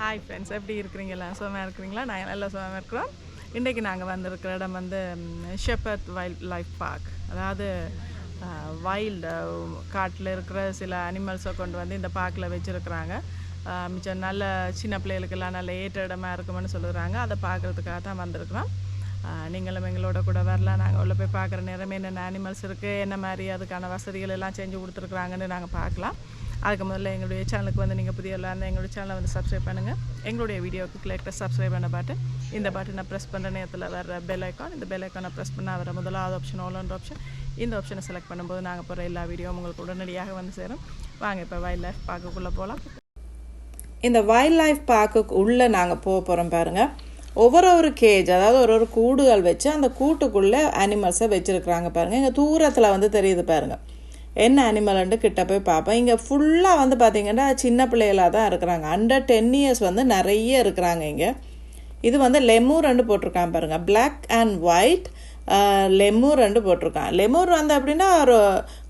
Hi friends எப்படி இருக்கிறீங்களா சுகமாக இருக்கிறீங்களா? நான் நல்லா சுகமாக இருக்கிறோம். இன்றைக்கி நாங்கள் வந்திருக்கிற இடம் வந்து ஷெப்பத் வைல்ட் லைஃப் பார்க் அதாவது வைல்டு காட்டில் இருக்கிற சில அனிமல்ஸை கொண்டு வந்து இந்த பார்க்கில் வச்சுருக்குறாங்க. மிச்சம் நல்ல சின்ன பிள்ளைகளுக்கெல்லாம் நல்ல ஏற்ற இடமா இருக்குமென்னு சொல்லுறாங்க. அதை பார்க்குறதுக்காக தான் வந்திருக்கிறோம். நீங்களும் எங்களோட கூட வரலாம். நாங்கள் உள்ள போய் பார்க்குற நேரமே என்னென்ன அனிமல்ஸ் இருக்குது என்ன மாதிரி அதுக்கான வசதிகள் எல்லாம் செஞ்சு கொடுத்துருக்குறாங்கன்னு நாங்கள் பார்க்கலாம். அதுக்கு முதல்ல எங்களுடைய சேனலுக்கு வந்து நீங்கள் புதிய இல்லை எங்களுடைய சேனலை வந்து சப்ஸ்கிரைப் பண்ணுங்கள் எங்களுடைய வீடியோவுக்கு கிளிக்கில் சப்ஸ்கிரைப் பண்ண பாட்டு இந்த பட்டனை ப்ரெஸ் பண்ணுற நேரத்தில் வர பெல் ஐக்கான் இந்த பெல் ஐக்கானை ப்ரெஸ் பண்ணால் வர முதலாவது ஆப்ஷன் ஓலன்ற ஆப்ஷன் இந்த ஆப்ஷனை செலக்ட் பண்ணும்போது நாங்கள் போகிற எல்லா வீடியோவும் உங்களுக்கு உடனடியாக வந்து சேரும். வாங்க இப்போ வைல்ட் லைஃப் பார்க்கக்குள்ளே போகலாம் இந்த வைல்ட் லைஃப் பார்க்குக்கு உள்ளே நாங்கள் போக போகிறோம் பாருங்கள் ஒவ்வொரு ஒரு கேஜ் அதாவது ஒரு ஒரு கூடுகள் வச்சு அந்த கூட்டுக்குள்ளே அனிமல்ஸை வச்சுருக்குறாங்க பாருங்கள் இங்கே தூரத்தில் வந்து தெரியுது பாருங்கள் என்ன அனிமல்ன்ட்டு கிட்ட போய் பார்ப்பேன் இங்கே ஃபுல்லாக வந்து பார்த்திங்கன்னா சின்ன பிள்ளைகளாக தான் இருக்கிறாங்க. அண்டர் டென் இயர்ஸ் வந்து நிறைய இருக்கிறாங்க இங்கே. இது வந்து லெமூர் ரெண்டு போட்டிருக்கான் பாருங்கள் பிளாக் அண்ட் ஒயிட் லெமூர் ரெண்டு போட்டிருக்கான் லெமூர் வந்து அப்படின்னா ஒரு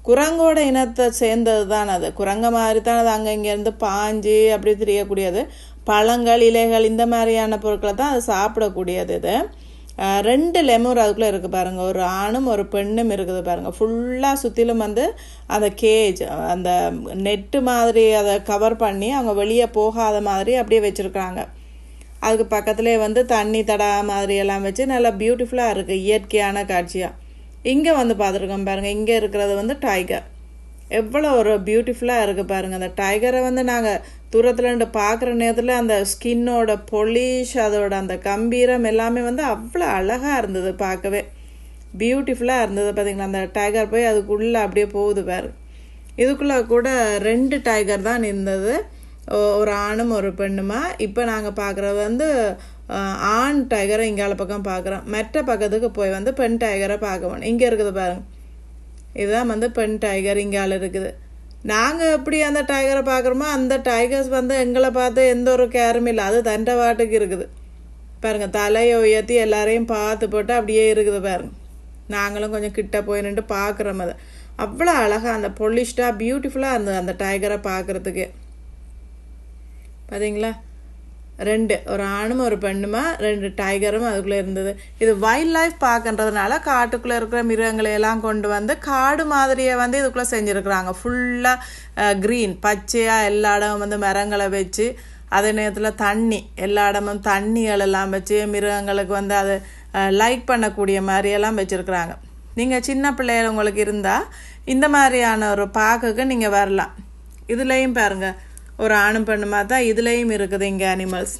குரங்கோட இனத்தை சேர்ந்தது தான் அது. குரங்க மாதிரி தான் அது அங்கே இங்கேருந்து பாஞ்சு அப்படி தெரியக்கூடியது. பழங்கள் இலைகள் இந்த மாதிரியான பொருட்களை தான் அது சாப்பிடக்கூடியது இது. ரெண்டு லெமூர் அதுக்குள்ளே இருக்குது பாருங்கள் ஒரு ஆணும் ஒரு பெண்ணும் இருக்குது பாருங்கள் ஃபுல்லாக சுற்றிலும் வந்து அந்த கேஜ் அந்த நெட்டு மாதிரி அதை கவர் பண்ணி அவங்க வெளியே போகாத மாதிரி அப்படியே வச்சுருக்காங்க. அதுக்கு பக்கத்துலேயே வந்து தண்ணி தடா மாதிரி எல்லாம் வச்சு நல்லா பியூட்டிஃபுல்லாக இருக்குது இயற்கையான காட்சியாக இங்கே வந்து பார்த்துருக்கோம் பாருங்கள் இங்கே இருக்கிறது வந்து டைகர் எவ்வளோ ஒரு பியூட்டிஃபுல்லாக இருக்குது பாருங்கள் அந்த டைகரை வந்து நாங்கள் தூரத்தில் இருந்து பார்க்குற நேரத்தில் அந்த ஸ்கின்னோட பொலிஷ் அதோட அந்த கம்பீரம் எல்லாமே வந்து அவ்வளோ அழகாக இருந்தது பார்க்கவே. பியூட்டிஃபுல்லாக இருந்தது பார்த்தீங்களா அந்த டைகர் போய் அதுக்குள்ளே அப்படியே போகுது பாரு. இதுக்குள்ளே கூட ரெண்டு டைகர் தான் இருந்தது ஒரு ஆணும் ஒரு பெண்ணுமா? இப்போ நாங்கள் பார்க்குறது வந்து ஆண் டைகரை இங்கால பக்கம் பார்க்குறோம். மற்ற பக்கத்துக்கு போய் வந்து பெண் டைகரை பார்க்க வேணும் இங்கே இருக்குது பாருங்கள் இதுதான் வந்து பெண் டைகர் இங்கால இருக்குது நாங்கள் எப்படி அந்த டைகரை பார்க்குறோமோ அந்த டைகர்ஸ் வந்து எங்களை பார்த்து எந்த ஒரு கேரும் இல்லை. அது தண்டை வாட்டுக்கு இருக்குது. பாருங்கள் தலையை உயர்த்தி எல்லாரையும் பார்த்து போட்டு அப்படியே இருக்குது பாருங்க. நாங்களும் கொஞ்சம் கிட்ட போய் நின்று பார்க்குறோம் அதை. அவ்வளோ அழகாக அந்த பொலிஷ்டாக பியூட்டிஃபுல்லாக இருந்தது அந்த டைகரை பார்க்குறதுக்கு. பார்த்தீங்களா ரெண்டு ஒரு ஆணும் ஒரு பெண்ணுமா ரெண்டு டைகரும் அதுக்குள்ளே இருந்தது. இது வைல்ட் லைஃப் பார்க்கன்றதுனால காட்டுக்குள்ளே இருக்கிற மிருகங்களை எல்லாம் கொண்டு வந்து காடு மாதிரியை வந்து இதுக்குள்ளே செஞ்சுருக்குறாங்க. ஃபுல்லாக க்ரீன் பச்சையாக எல்லா இடமும் வந்து மரங்களை வச்சு அதே நேரத்தில் தண்ணி எல்லா இடமும் தண்ணிகள் எல்லாம் வச்சு மிருகங்களுக்கு வந்து அது லைக் பண்ணக்கூடிய மாதிரியெல்லாம் வச்சுருக்குறாங்க. நீங்கள் சின்ன பிள்ளைகள் உங்களுக்கு இருந்தால் இந்த மாதிரியான ஒரு பார்க்குக்கு நீங்கள் வரலாம். இதுலேயும் பாருங்கள் ஒரு ஆணும் பெண்ணுமா தான் இதுலேயும் இருக்குது இங்கே அனிமல்ஸ்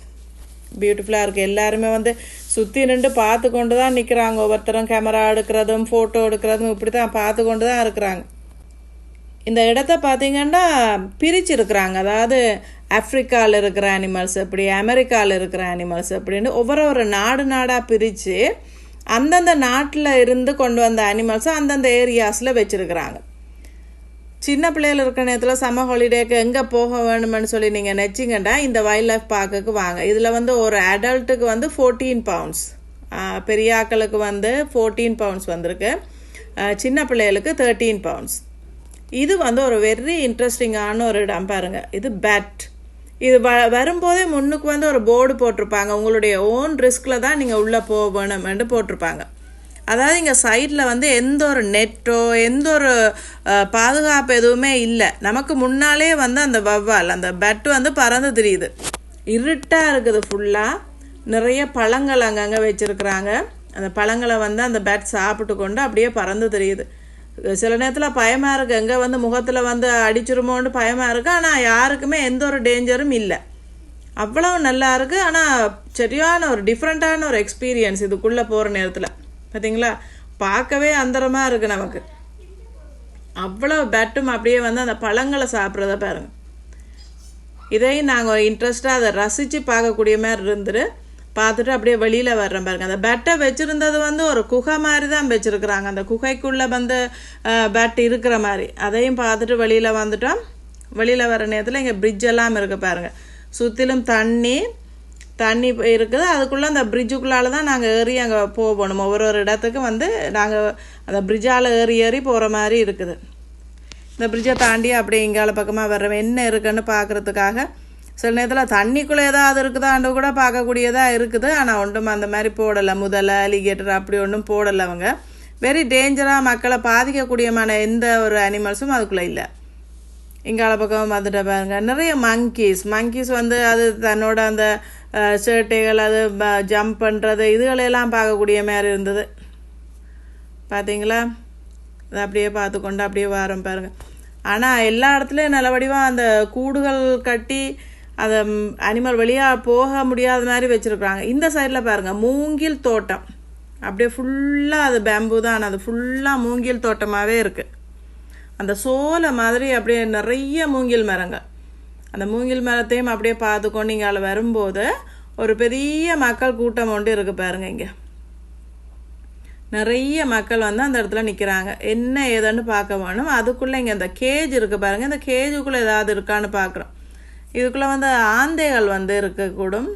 பியூட்டிஃபுல்லாக இருக்குது எல்லாருமே வந்து சுற்றி நின்று பார்த்து கொண்டு தான் நிற்கிறாங்க ஒவ்வொருத்தரும் கேமரா எடுக்கிறதும் ஃபோட்டோ எடுக்கிறதும் இப்படி தான் பார்த்து கொண்டு தான் இருக்கிறாங்க. இந்த இடத்த பார்த்தீங்கன்னா பிரிச்சிருக்கிறாங்க. அதாவது ஆப்ரிக்காவில் இருக்கிற அனிமல்ஸ் எப்படி அமெரிக்காவில் இருக்கிற அனிமல்ஸ் அப்படின்னு ஒவ்வொரு ஒரு நாடு நாடாக பிரித்து அந்தந்த நாட்டில் இருந்து கொண்டு வந்த அனிமல்ஸை அந்தந்த ஏரியாஸில் வச்சுருக்கிறாங்க. சின்ன பிள்ளைகள் இருக்கிற நேரத்தில் சம்மர் ஹாலிடேக்கு எங்கே போக வேணும்னு சொல்லி நீங்கள் நினச்சிங்கண்டா இந்த வைல்ட் லைஃப் பார்க்குக்கு வாங்க. இதில் வந்து ஒரு அடல்ட்டுக்கு வந்து ஃபோர்டீன் பவுண்ட்ஸ் பெரிய ஆக்களுக்கு வந்து ஃபோர்டீன் பவுண்ட்ஸ் வந்திருக்கு. சின்ன பிள்ளைகளுக்கு தேர்ட்டீன் பவுண்ட்ஸ் இது வந்து ஒரு வெரி இன்ட்ரெஸ்டிங்கான ஒரு இடம் பாருங்கள் இது பேட் இது வ வரும்போதே முன்னுக்கு வந்து ஒரு போர்டு போட்டிருப்பாங்க. உங்களுடைய ஓன் ரிஸ்கில் தான் நீங்கள் உள்ளே போக வேணும்னு போட்டிருப்பாங்க. அதாவது இங்கே சைடில் வந்து எந்த ஒரு நெட்டோ எந்த ஒரு பாதுகாப்பு எதுவுமே இல்லை. நமக்கு முன்னாலே வந்து அந்த வவ்வால் அந்த பெட் வந்து பறந்து தெரியுது. இருட்டாக இருக்குது ஃபுல்லாக நிறைய பழங்கள் அங்கங்கே வச்சுருக்குறாங்க. அந்த பழங்களை வந்து அந்த பெட் சாப்பிட்டு கொண்டு அப்படியே பறந்து தெரியுது. சில நேரத்தில் பயமாக இருக்குது எங்கே வந்து முகத்தில் வந்து அடிச்சிருமோன்னு பயமாக இருக்குது ஆனால் யாருக்குமே எந்த ஒரு டேஞ்சரும் இல்லை. அவ்வளோ நல்லா இருக்குது ஆனால் சரியான ஒரு டிஃப்ரெண்ட்டான ஒரு எக்ஸ்பீரியன்ஸ் இதுக்குள்ளே போகிற நேரத்தில். பார்த்தீங்களா பார்க்கவே அந்தரமாக இருக்குது நமக்கு. அவ்வளோ பெட்டும் அப்படியே வந்து அந்த பழங்களை சாப்பிட்றத பாருங்க. இதையும் நாங்கள் இன்ட்ரெஸ்ட்டாக அதை ரசித்து பார்க்கக்கூடிய மாதிரி இருந்துட்டு பார்த்துட்டு அப்படியே வெளியில் வர்றோம் பாருங்க. அந்த பெட்டை வச்சுருந்தது வந்து ஒரு குகை மாதிரி தான் வச்சுருக்குறாங்க. அந்த குகைக்குள்ளே வந்து பெட் இருக்கிற மாதிரி. அதையும் பார்த்துட்டு வெளியில் வந்துட்டோம். வெளியில் வர நேரத்தில் இங்கே பிரிட்ஜெல்லாம் இருக்குது பாருங்கள் சுற்றிலும் தண்ணி தண்ணி இருக்குது. அதுக்குள்ளே அந்த பிரிட்ஜுக்குள்ளால தான் நாங்கள் ஏறி அங்கே போகணும். ஒவ்வொரு ஒரு இடத்துக்கும் வந்து நாங்கள் அந்த பிரிட்ஜால் ஏறி ஏறி போகிற மாதிரி இருக்குது. இந்த பிரிட்ஜை தாண்டி அப்படியே இங்கால பக்கமாக வர்ற என்ன இருக்குன்னு பார்க்குறதுக்காக சில நேரத்தில் தண்ணிக்குள்ளே ஏதாவது இருக்குதான்னு கூட பார்க்கக்கூடியதாக இருக்குது. ஆனால் ஒன்றும் அந்த மாதிரி போடலை. முதலை அலிகேட்டர் அப்படி ஒன்றும் போடலை அவங்க. வெரி டேஞ்சராக மக்களை பாதிக்கக்கூடியமான எந்த ஒரு அனிமல்ஸும் அதுக்குள்ளே இல்லை. இங்கால பக்கம் வந்துட்டு பாருங்க. நிறைய மங்கீஸ் மங்கீஸ் வந்து அது தன்னோட அந்த சேட்டைகள் அது ஜம்ப் பண்ணுறது இதுகளெல்லாம் பார்க்கக்கூடிய மாதிரி இருந்தது. பார்த்தீங்களா அதை அப்படியே பார்த்து கொண்டு அப்படியே வாரம் பாருங்க. ஆனால் எல்லா இடத்துலையும் நல்லபடியாக அந்த கூடுகள் கட்டி அதை அனிமல் வெளியாக போக முடியாத மாதிரி வச்சுருக்குறாங்க. இந்த சைடில் பாருங்கள் மூங்கில் தோட்டம். அப்படியே ஃபுல்லாக அது பேம்பு தான். அது ஃபுல்லாக மூங்கில் தோட்டமாகவே இருக்குது அந்த சோலை மாதிரி அப்படியே நிறைய மூங்கில் மரங்கள். அந்த மூங்கில் மரத்தையும் அப்படியே பார்த்துக்கொண்டு இங்கே வரும்போது ஒரு பெரிய மக்கள் கூட்டம் ஒன்று இருக்குது பாருங்க இங்கே. நிறைய மக்கள் வந்து அந்த இடத்துல நிற்கிறாங்க என்ன ஏதுன்னு பார்க்க வேணும். அதுக்குள்ளே இங்கே இந்த கேஜ் இருக்குது பாருங்கள் இந்த கேஜுக்குள்ளே ஏதாவது இருக்கான்னு பார்க்குறோம். இதுக்குள்ளே வந்து ஆந்தைகள் வந்து இருக்கக்கூடும்.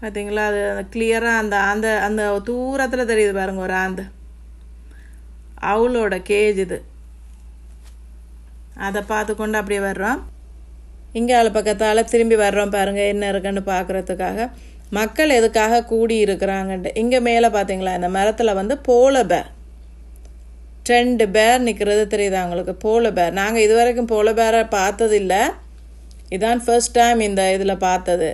பார்த்தீங்களா அது கிளியராக அந்த அந்த அந்த தூரத்தில் தெரியுது பாருங்க ஒரு ஆந்தை. அவளோட கேஜ் இது. அதை பார்த்து கொண்டு அப்படியே வர்றோம். இங்கே அது பக்கத்தால் திரும்பி வர்றோம் பாருங்கள் என்ன இருக்குன்னு பார்க்குறதுக்காக மக்கள் எதுக்காக கூடி இருக்கிறாங்கன்ட்டு. இங்கே மேலே பார்த்தீங்களா இந்த மரத்தில் வந்து போல பேர் ரெண்டு பேர் நிற்கிறது தெரியுதா அவங்களுக்கு போல பேர் நாங்கள் இது வரைக்கும் போல பேரை பார்த்ததில்ல. இதான் ஃபர்ஸ்ட் டைம் இந்த இதில் பார்த்தது.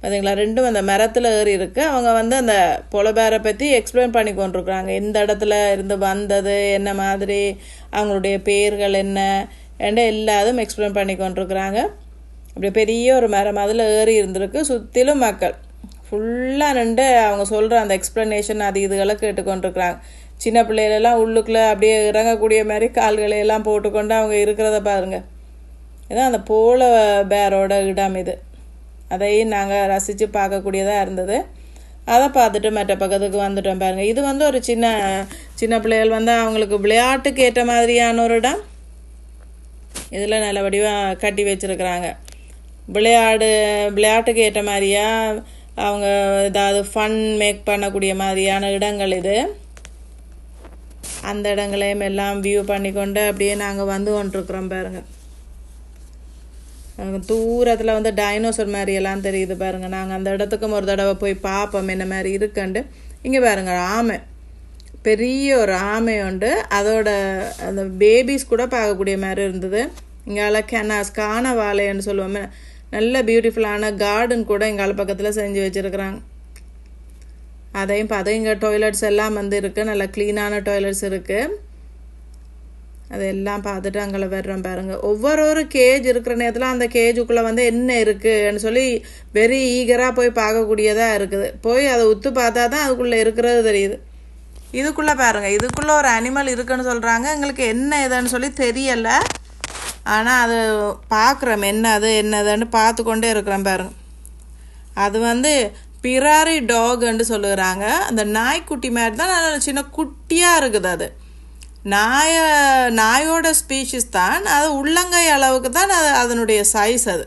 பார்த்தீங்களா ரெண்டும் அந்த மரத்தில் ஏறி இருக்குது அவங்க வந்து அந்த பொலபேரை பற்றி எக்ஸ்பிளைன் பண்ணி கொண்டிருக்குறாங்க. எந்த இடத்துல இருந்து வந்தது என்ன மாதிரி அவங்களுடைய பேர்கள் என்ன என்ன எல்லாதும் எக்ஸ்பிளைன் பண்ணி கொண்டிருக்குறாங்க. இப்படி பெரிய ஒரு மரம் அதில் ஏறி இருந்திருக்கு. சுற்றிலும் மக்கள். ஃபுல்லாக நின்று அவங்க சொல்கிற அந்த எக்ஸ்ப்ளனேஷன் அது இதுகளை கேட்டுக்கொண்டிருக்கிறாங்க. சின்ன பிள்ளைகளெல்லாம் உள்ளுக்குள்ளே அப்படியே இறங்கக்கூடிய மாதிரி கால்களை எல்லாம் போட்டுக்கொண்டு அவங்க இருக்கிறத பாருங்கள் இதான் அந்த போல பேரோட இடம் இது. அதையும் நாங்கள் ரசித்து பார்க்கக்கூடியதாக இருந்தது. அதை பார்த்துட்டு மற்ற பக்கத்துக்கு வந்துட்டோம் பாருங்கள் இது வந்து ஒரு சின்ன சின்ன பிள்ளைகள் வந்து அவங்களுக்கு விளையாட்டுக்கு ஏற்ற மாதிரியான ஒரு இடம். இதில் நல்ல வடிவாக கட்டி வச்சுருக்குறாங்க. விளையாடு விளையாட்டுக்கு ஏற்ற மாதிரியா அவங்க ஏதாவது ஃபன் மேக் பண்ணக்கூடிய மாதிரியான இடங்கள் இது. அந்த இடங்களையும் எல்லாம் வியூ பண்ணி கொண்டு அப்படியே நாங்கள் வந்து கொண்டிருக்கிறோம் பாருங்கள் தூரத்தில் வந்து டைனோசர் மாதிரி எல்லாம் தெரியுது பாருங்க. நாங்கள் அந்த இடத்துக்கும் ஒரு தடவை போய் பார்ப்போம் என்ன மாதிரி இருக்குண்டு இங்கே பாருங்க ஆமை. பெரிய ஒரு ஆமை உண்டு. அதோட அந்த பேபிஸ் கூட பார்க்கக்கூடிய மாதிரி இருந்தது. இங்கால கெனாஸ் காண வாழைன்னு சொல்லுவோமே நல்ல பியூட்டிஃபுல்லான கார்டன் கூட எங்கால பக்கத்தில் செஞ்சு வச்சுருக்குறாங்க. அதையும் பார்த்து இங்கே டாய்லெட்ஸ் எல்லாம் வந்து இருக்குது நல்ல க்ளீனான டாய்லெட்ஸ் இருக்குது அதெல்லாம் பார்த்துட்டு அங்கே வர்றோம் பாருங்கள் ஒவ்வொரு ஒரு கேஜ் இருக்கிற நேரத்தில் அந்த கேஜுக்குள்ளே வந்து என்ன இருக்குன்னு சொல்லி வெரி ஈகராக போய் பார்க்கக்கூடியதாக இருக்குது. போய் அதை உத்து பார்த்தா தான் அதுக்குள்ளே இருக்கிறது தெரியுது. இதுக்குள்ளே பாருங்கள் இதுக்குள்ளே ஒரு அனிமல் இருக்குன்னு சொல்கிறாங்க எங்களுக்கு என்ன இதுன்னு சொல்லி தெரியலை. ஆனால் அது பார்க்குறோம் என்ன அது என்னதுன்னு பார்த்து கொண்டே இருக்கிறோம் பாருங்க அது வந்து பிராரி டாக்ன்னு சொல்லுகிறாங்க. அந்த நாய்க்குட்டி மாதிரி தான் நல்ல சின்ன குட்டியாக இருக்குது அது. நாய நாயோட ஸ்பீஷிஸ் தான். அது உள்ளங்கை அளவுக்கு தான் அது அதனுடைய சைஸ் அது.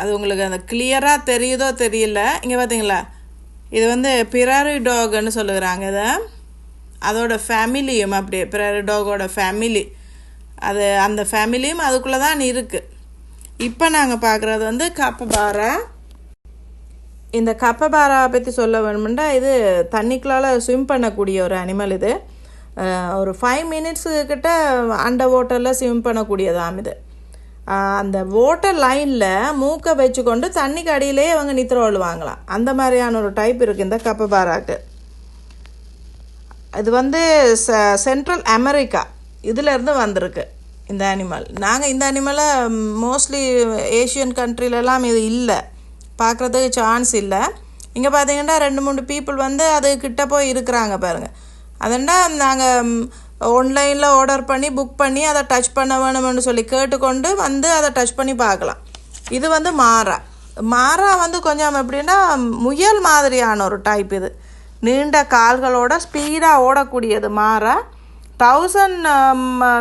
அது உங்களுக்கு அந்த கிளியராக தெரியுதோ தெரியல. இங்கே பார்த்தீங்களா இது வந்து பிராரி டாக்னு சொல்லுகிறாங்க இதை. அதோட ஃபேமிலியும் அப்படியே பிராரி டாகோட ஃபேமிலி அது அந்த ஃபேமிலியும் அதுக்குள்ளே தான் இருக்குது இப்போ நாங்கள் பார்க்குறது வந்து கப்பபாரா. இந்த கப்பபாரா பற்றி சொல்ல வேணுமெண்டா இது தண்ணிக்குள்ளால் ஸ்விம் பண்ணக்கூடிய ஒரு அனிமல் இது. ஒரு ஃபைவ் மினிட்ஸு கிட்ட அண்டர் வாட்டரில் ஸ்விம் பண்ணக்கூடியதாம் இது. அந்த வாட்டர் லைனில் மூக்கை வச்சுக்கொண்டு தண்ணிக்கு அடியிலே அவங்க நித்திர வாங்கலாம் அந்த மாதிரியான ஒரு டைப் இருக்குது இந்த கப்பபாராக்கு. இது வந்து ச சென்ட்ரல் அமெரிக்கா இதிலேருந்து வந்திருக்கு இந்த அனிமல் நாங்கள் இந்த அனிமலை மோஸ்ட்லி ஏஷியன் கண்ட்ரிலலாம் இது இல்லை. பார்க்குறதுக்கு சான்ஸ் இல்லை. இங்கே பார்த்தீங்கன்னா ரெண்டு மூணு பீப்புள் வந்து அது கிட்ட போய் இருக்கிறாங்க பாருங்கள் அதண்டா நாங்கள் ஆன்லைனில் ஆர்டர் பண்ணி புக் பண்ணி அதை டச் பண்ண வேணும்னு சொல்லி கேட்டுக்கொண்டு வந்து அதை டச் பண்ணி பார்க்கலாம் இது வந்து மாறா. மாறா வந்து கொஞ்சம் எப்படின்னா முயல் மாதிரியான ஒரு டைப் இது. நீண்ட கால்களோட ஸ்பீடாக ஓடக்கூடியது மாறா. தௌசண்ட்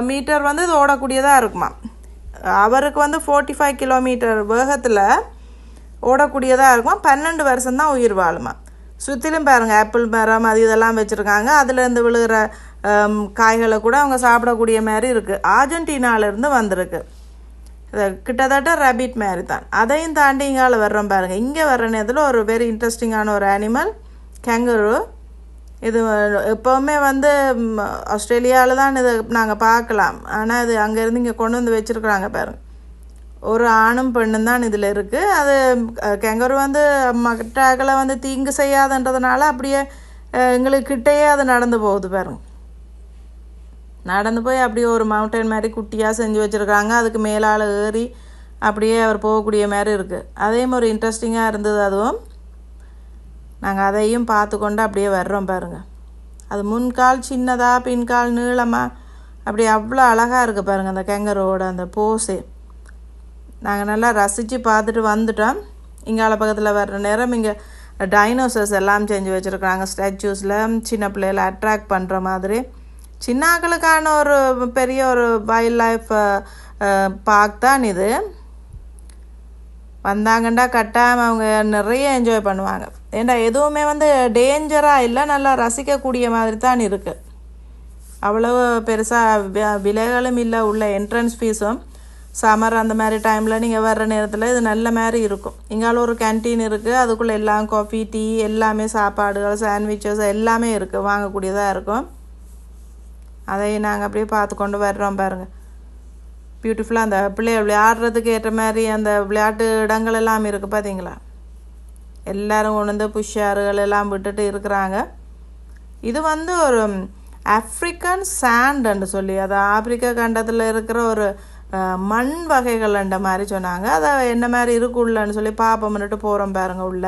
மீட்டர் um, வந்து இது ஓடக்கூடியதாக இருக்குமா? அவருக்கு வந்து ஃபோர்ட்டி ஃபைவ் கிலோமீட்டர் வேகத்தில் ஓடக்கூடியதாக இருக்குமா? பன்னெண்டு வருஷம்தான் உயிர் வாழுமா? சுற்றிலும் பாருங்கள் ஆப்பிள் மரம் அது இதெல்லாம் வச்சுருக்காங்க. அதுலேருந்து விழுகிற um, காய்களை கூட அவங்க சாப்பிடக்கூடிய மாதிரி இருக்குது ஆர்ஜென்டினாலேருந்து வந்திருக்கு. கிட்டத்தட்ட ரேபிட் மாதிரி தான். அதையும் தாண்டி இங்கால வர்றோம் பாருங்கள் இங்கே வர்ற நேரத்தில் ஒரு வெரி இன்ட்ரெஸ்டிங்கான ஒரு அனிமல் கேங்கரு இது எப்போவுமே வந்து ஆஸ்திரேலியாவில் தான் இதை நாங்கள் பார்க்கலாம் ஆனால் இது அங்கேருந்து இங்கே கொண்டு வந்து வச்சுருக்குறாங்க பாருங்க. ஒரு ஆணும் பெண்ணும் தான் இதில் இருக்குது அது கெங்கரு வந்து மற்றாக்களை வந்து தீங்கு செய்யாதுன்றதுனால அப்படியே எங்களுக்கு கிட்டேயே அது நடந்து போகுது பாருங்க. நடந்து போய் அப்படியே ஒரு மவுண்டன் மாதிரி குட்டியாக செஞ்சு வச்சுருக்காங்க. அதுக்கு மேலால் ஏறி அப்படியே அவர் போகக்கூடிய மாதிரி இருக்குது அதே மாதிரி இன்ட்ரெஸ்டிங்காக இருந்தது அதுவும். நாங்கள் அதையும் பார்த்து கொண்டு அப்படியே வர்றோம் பாருங்கள் அது முன்கால் சின்னதாக பின்கால் நீளமாக அப்படி அவ்வளோ அழகாக இருக்குது பாருங்கள் அந்த கெங்கரோட அந்த போஸு. நாங்கள் நல்லா ரசித்து பார்த்துட்டு வந்துட்டோம். இங்கால பக்கத்தில் வர்ற நேரம் இங்கே டைனோசர்ஸ் எல்லாம் செஞ்சு வச்சுருக்குறாங்க. ஸ்டாச்சூஸில் சின்ன பிள்ளைகளை அட்ராக்ட் பண்ணுற மாதிரி. சின்னாக்களுக்கான ஒரு பெரிய ஒரு வைல்ட் லைஃப் பார்க் தான் இது. வந்தாங்கண்டா கட்டாயம் அவங்க நிறைய என்ஜாய் பண்ணுவாங்க. ஏண்டா எதுவுமே வந்து டேஞ்சராக இல்லை நல்லா ரசிக்கக்கூடிய மாதிரி தான் இருக்குது அவ்வளவு பெருசாக விலைகளும் இல்லை உள்ள என்ட்ரன்ஸ் ஃபீஸும் சம்மர் அந்த மாதிரி டைமில் நீங்கள் வர்ற நேரத்தில் இது நல்ல மாதிரி இருக்கும். இங்கால ஒரு கேன்டீன் இருக்குது அதுக்குள்ளே எல்லாம் காஃபி டீ எல்லாமே சாப்பாடுகள் சாண்ட்விச்சஸ் எல்லாமே இருக்குது வாங்கக்கூடியதாக இருக்கும். அதை நாங்கள் அப்படியே பார்த்து கொண்டு வர்றோம் பாருங்கள் பியூட்டிஃபுல்லாக அந்த பிள்ளைய விளையாடுறதுக்கு ஏற்ற மாதிரி அந்த விளையாட்டு இடங்கள் எல்லாம் இருக்குது பார்த்தீங்களா எல்லாரும் கொண்டு வந்து எல்லாம் விட்டுட்டு இருக்கிறாங்க. இது வந்து ஒரு ஆப்ரிக்கன் சாண்டுன்னு சொல்லி அது ஆப்பிரிக்கா கண்டத்தில் இருக்கிற ஒரு மண் வகைகள்ன்ற மாதிரி சொன்னாங்க. அதை என்ன மாதிரி இருக்கு உள்ளன்னு சொல்லி பார்ப்போம்னுட்டு போகிறோம் பாருங்க உள்ள.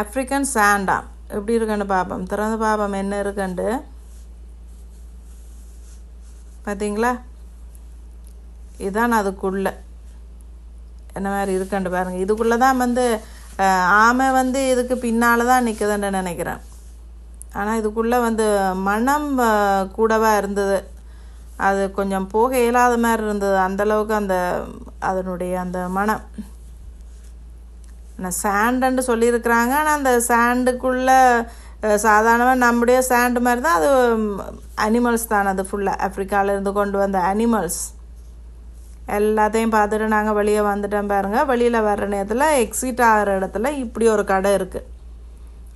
ஆப்ரிக்கன் சாண்டா எப்படி இருக்குன்னு பார்ப்போம் திறந்து பார்ப்போம் என்ன இருக்குன்ட்டு. பார்த்தீங்களா இதான் அதுக்குள்ளே. என்ன மாதிரி இருக்குன்னு பாருங்கள் இதுக்குள்ளே தான் வந்து ஆமை வந்து இதுக்கு பின்னால் தான் நிற்குதுன்னு நினைக்கிறேன். ஆனால் இதுக்குள்ளே வந்து மனம் கூடவாக கூடவா இருந்தது. அது கொஞ்சம் போக இயலாத மாதிரி இருந்தது. அந்தளவுக்கு அந்த அதனுடைய அந்த மனம். ஆனால் சாண்டுன்னு சொல்லியிருக்கிறாங்க. ஆனால் அந்த சாண்டுக்குள்ளே சாதாரணமாக நம்முடைய சாண்டு மாதிரி தான் அது அனிமல்ஸ் தான். அது ஃபுல்லாக ஆஃப்ரிக்காவிலேருந்து கொண்டு வந்த அனிமல்ஸ் எல்லாத்தையும் பார்த்துட்டு நாங்கள் வெளியே வந்துட்டோம் பாருங்கள் வெளியில் வர்ற நேரத்தில் எக்ஸிட் ஆகிற இடத்துல இப்படி ஒரு கடை இருக்குது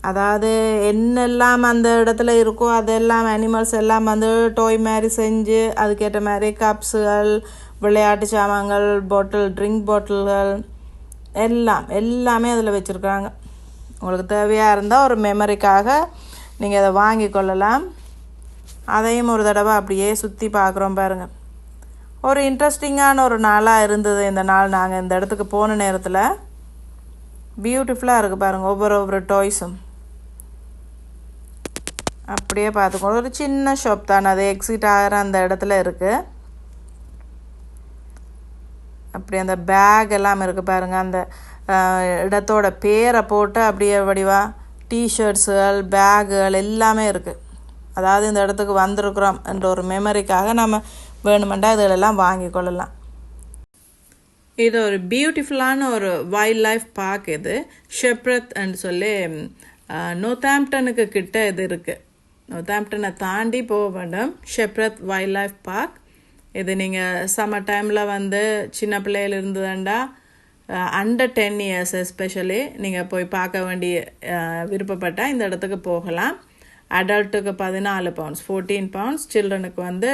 அதாவது என்னெல்லாம் அந்த இடத்துல இருக்கோ அதெல்லாம் அனிமல்ஸ் எல்லாம் வந்து டோய் மாதிரி செஞ்சு அதுக்கேற்ற மாதிரி கப்ஸுகள் விளையாட்டு சாமான்கள் பாட்டில் ட்ரிங்க் பாட்டில்கள் எல்லாம் எல்லாமே அதில் வச்சுருக்காங்க. உங்களுக்கு தேவையாக இருந்தால் ஒரு மெமரிக்காக நீங்கள் அதை வாங்கி கொள்ளலாம். அதையும் ஒரு தடவை அப்படியே சுற்றி பார்க்குறோம் பாருங்கள் ஒரு இன்ட்ரெஸ்டிங்கான ஒரு நாளாக இருந்தது இந்த நாள். நாங்கள் இந்த இடத்துக்கு போன நேரத்தில் பியூட்டிஃபுல்லாக இருக்குது பாருங்கள் ஒவ்வொரு ஒவ்வொரு டாய்ஸும் அப்படியே பார்த்துக்கோ ஒரு சின்ன ஷாப் தான். அது எக்ஸிட் ஆகிற அந்த இடத்துல இருக்குது அப்படி அந்த பேக் எல்லாம் இருக்குது பாருங்கள் அந்த இடத்தோட பேரை போட்டு அப்படியே வடிவாக டிஷர்ட்ஸுகள் பேகுகள் எல்லாமே இருக்குது அதாவது இந்த இடத்துக்கு வந்திருக்கிறோம் என்ற ஒரு மெமரிக்காக நம்ம வேணுமெண்டா இதுகளெல்லாம் வாங்கி கொள்ளலாம் இது ஒரு பியூட்டிஃபுல்லான ஒரு வைல்ட் லைஃப் பார்க் இது ஷெப்ரத் சொல்லி நோத்தாம்ப்டனுக்கு கிட்ட இது இருக்குது நோத்தாம்ப்டனை தாண்டி போக வேண்டும். ஷெப்ரத் வைல்ட் லைஃப் பார்க் இது நீங்கள் சம்மர் டைமில் வந்து சின்ன பிள்ளையில இருந்ததுண்டா அண்டர் டென் இயர்ஸ் எஸ்பெஷலி நீங்கள் போய் பார்க்க வேண்டிய விருப்பப்பட்டால் இந்த இடத்துக்கு போகலாம். அடல்ட்டுக்கு பதினாலு பவுண்ட்ஸ் ஃபோர்டீன் பவுண்ட்ஸ் சில்ட்ரனுக்கு வந்து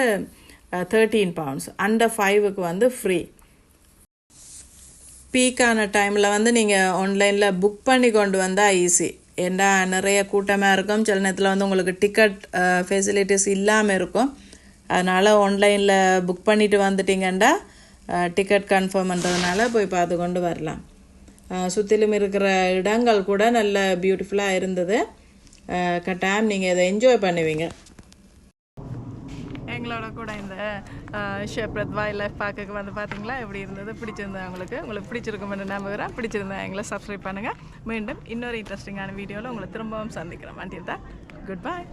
தேர்ட்டீன் பவுண்ட்ஸ் அண்டர் ஃபைவுக்கு வந்து ஃப்ரீ பீக்கான டைமில் வந்து நீங்கள் ஆன்லைனில் புக் பண்ணி கொண்டு வந்தால் ஈஸி ஏண்டா நிறைய கூட்டமாக இருக்கும். சில நேரத்தில் வந்து உங்களுக்கு டிக்கெட் ஃபெசிலிட்டிஸ் இல்லாமல் இருக்கும். அதனால் ஆன்லைனில் புக் பண்ணிவிட்டு வந்துட்டீங்கண்டா டிக்கெட் uh, கன்ஃபார்ம் பண்ணுறதுனால போய் பார்த்து கொண்டு வரலாம். Uh, சுற்றிலும் இருக்கிற இடங்கள் கூட நல்ல பியூட்டிஃபுல்லாக இருந்தது. Uh, கட்டாயம் நீங்கள் இதை என்ஜாய் பண்ணுவீங்க. எங்களோட கூட இந்த ஷேப்ரத் வைல்ட் லைஃப் வந்து பார்த்தீங்களா எப்படி இருந்தது? பிடிச்சிருந்தா உங்களுக்கு? உங்களுக்கு பிடிச்சிருக்குமென்று நம்புகிறேன். பிடிச்சிருந்தா எங்களை சப்ஸ்கிரைப் பண்ணுங்கள் மீண்டும் இன்னொரு இன்ட்ரெஸ்டிங்கான வீடியோவில் உங்களை திரும்பவும் சந்திக்கிறேன் அண்டில் தான் குட் பாய்